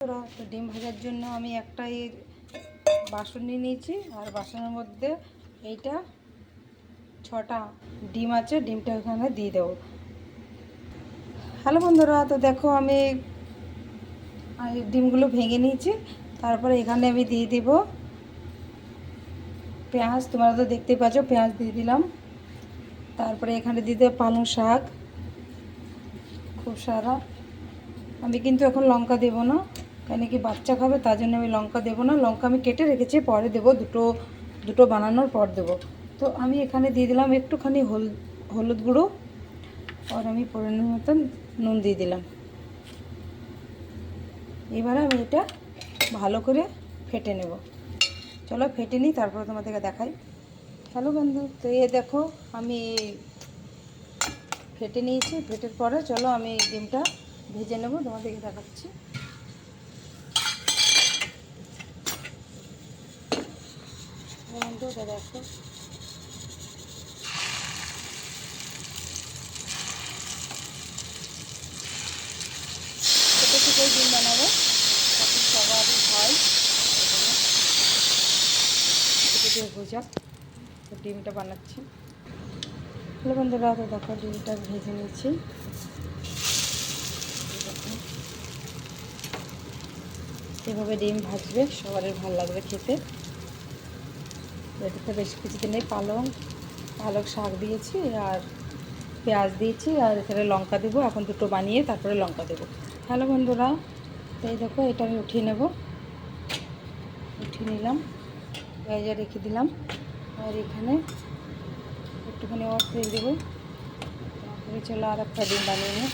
তো ডিম ভাজার জন্য আমি একটা এই বাসন নিয়ে নিয়েছি, আর বাসনের মধ্যে এইটা ছটা ডিম আছে, ডিমটা ওখানে দিয়ে দেবো। হ্যালো বন্ধুরা, তো দেখো আমি ডিমগুলো ভেঙে নিয়েছি, তারপরে এখানে আমি দিয়ে দিব পেঁয়াজ, তোমরা তো দেখতেই পাচ্ছ পেঁয়াজ দিয়ে দিলাম। তারপরে এখানে দিয়ে দেবো পালং শাক, খুব সারা আমি কিন্তু এখন লঙ্কা দেবো না। কেন কি বাচ্চা খাবে? তার জন্য আমি লঙ্কা দেবো না। লঙ্কা আমি কেটে রেখেছি, পরে দেবো। দুটো দুটো বানানোর পর দেবো। তো আমি এখানে দিয়ে দিলাম একটুখানি হল, হলুদ গুঁড়ো। আর আমি পরিমাণ মতন নুন দিয়ে দিলাম। এবারে আমি এটা ভালো করে ফেটে নেব। চলো ফেটে নিই, তারপরে তোমাদেরকে দেখাই। হ্যালো বন্ধু, তো এ দেখো, আমি ফেটে নিয়েছি। ফেটের পরে চলো আমি ডিমটা ভেজে নেব, তোমাদেরকে দেখাচ্ছি। বন্ধু দেখো। ছোটো ছোটোই ডিম বানাবো। এখন সবারই হয়। ছোটো দিয়ে ভোজা ডিমটা বানাচ্ছি। হ্যালো বন্ধুরা, তো দেখো ডিমটা ভেজে নিয়েছি। এভাবে ডিম ভাজবে, সবারই ভালো লাগবে খেতে। এটাতে বেশ কিছুদিন পালং পালক শাক দিয়েছি আর পেঁয়াজ দিয়েছি আর এখানে লঙ্কা দেবো। এখন দুটো বানিয়ে তারপরে লঙ্কা দেবো। হ্যালো বন্ধুরা এই দেখো, এটা আমি উঠিয়ে নেব। উঠিয়ে নিলাম পেঁয়াজা রেখে দিলাম। আর এখানে একটুখানি অফ তেল দেবো। তারপরে চলো আর একটা ডিম বানিয়ে নিই।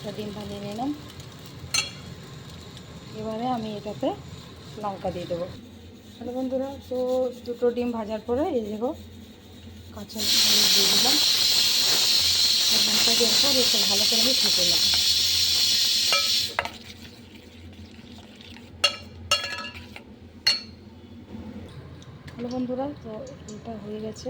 একটা ডিম বানিয়ে নিলাম। এবারে আমি এটাতে লঙ্কা দিয়ে দেবো। হ্যালো বন্ধুরা, তো দুটো ডিম ভাজার পরে এই দেখো কাঁচা দিয়ে দিলাম। লঙ্কা দেওয়ার পর একটু ভালো করে আমি ফেটে নেব। হ্যালো বন্ধুরা, তো এটা হয়ে গেছে।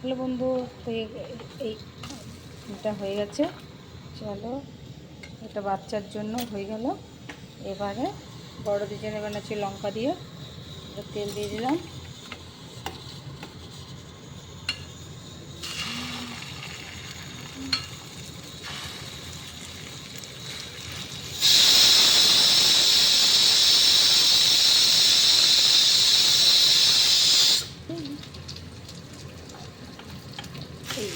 হ্যালো বন্ধু, হয়ে এই এই- এটা হয়ে গেছে। চলো, এটা বাচ্চার জন্য হয়ে গেল। এবারে বড় দুজনে বানাচ্ছি লঙ্কা দিয়ে? তেল দিয়ে দিলাম। এই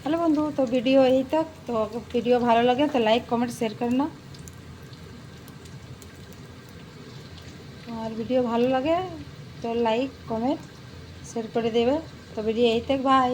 হ্যালো বন্ধু তো ভিডিও এই तक তো ভিডিও ভালো লাগে তো লাইক কমেন্ট শেয়ার করনা আর ভিডিও ভালো লাগে তো লাইক কমেন্ট শেয়ার করে দেবে তো ভিডিও এই तक বাই